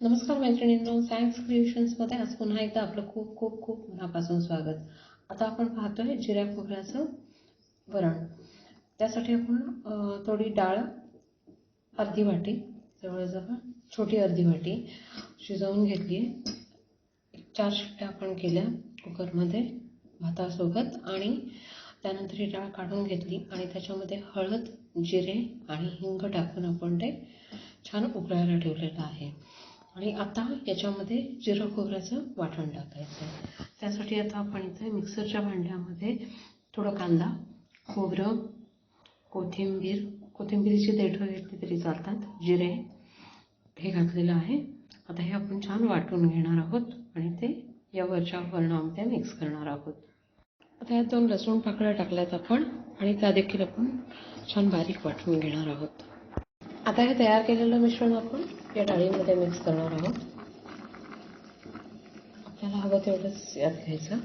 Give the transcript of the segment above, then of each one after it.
नमस्कार मैत्रिणींनो सायन्स क्रिएशन्समध्ये आज पुन्हा एकदा आपलं खूप खूप खूप मनापासून स्वागत. आता आपण पाहतोय जिऱ्या खोबऱ्याचं वरण. त्यासाठी आपण थोडी डाळ अर्धी वाटी जवळजवळ छोटी अर्धी वाटी शिजवून घेतली आहे चार शिट्ट्या आपण केल्या कुकरमध्ये भातासोबत आणि त्यानंतर ही डाळ काढून घेतली आणि त्याच्यामध्ये हळद जिरे आणि हिंग टाकून आपण ते छान उकळायला ठेवलेलं आहे. आणि आता याच्यामध्ये जिरं खोबऱ्याचं वाटण टाकायचं आहे त्यासाठी आता आपण इथे मिक्सरच्या भांड्यामध्ये थोडं कांदा खोबरं कोथिंबीर कोथिंबीरीची देठं घेतली तरी चालतात जिरे हे घातलेलं आहे. आता हे आपण छान वाटून घेणार आहोत आणि ते या वरच्या वरणामध्ये मिक्स करणार आहोत. आता यात दोन लसूण पाकळ्या टाकल्यात आपण आणि त्या देखील आपण छान बारीक वाटून घेणार आहोत. आता हे तयार केलेलं मिश्रण आपण या डाळीमध्ये मिक्स करणार आहोत. आपल्याला हवं तेवढंच यात घ्यायचं.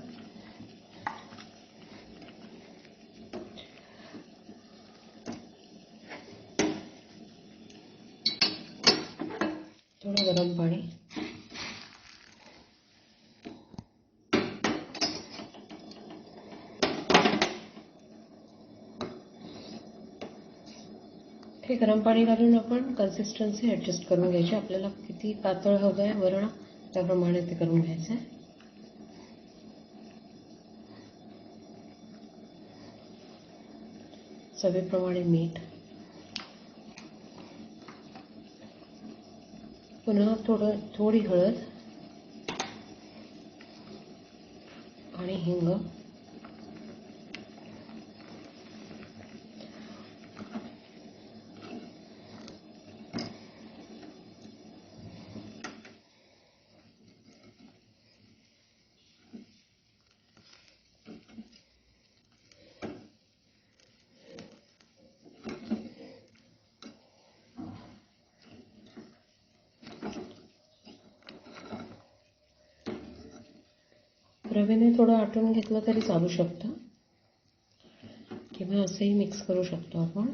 थोडं गरम पाणी. हे गरम पाणी घालून आपण कन्सिस्टन्सी ॲडजस्ट करून घ्यायची. आपल्याला किती पातळ हवं आहे वरण त्याप्रमाणे ते करून घ्यायचं आहे. चवीप्रमाणे मीठ. पुन्हा थोडं थोडी हळद आणि हिंग. रवेने थोडं आटून घेतलं तरी चालू शकतं. किंवा असंही मिक्स करू शकतो आपण.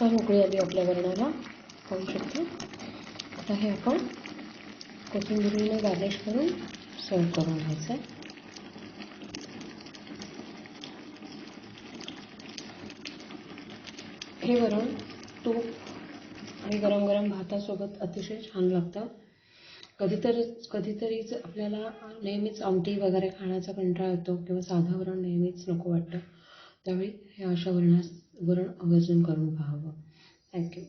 छान मोकळी आली आपल्या वरणाला. पाहू शकतो. आता हे आपण कोथिंबिरीने गार्निश करून सर्व करून घ्यायचं. आहे हे वरण तूप आणि गरम गरम भातासोबत अतिशय छान लागतं. कधीतरी कधीतरीच आपल्याला नेहमीच आमटी वगैरे खाण्याचा कंटाळा येतो किंवा साधं वरण नेहमीच नको वाटतं. त्यावेळी हे अशा वरणास वरण आवर्जून करून पाहावं. थँक्यू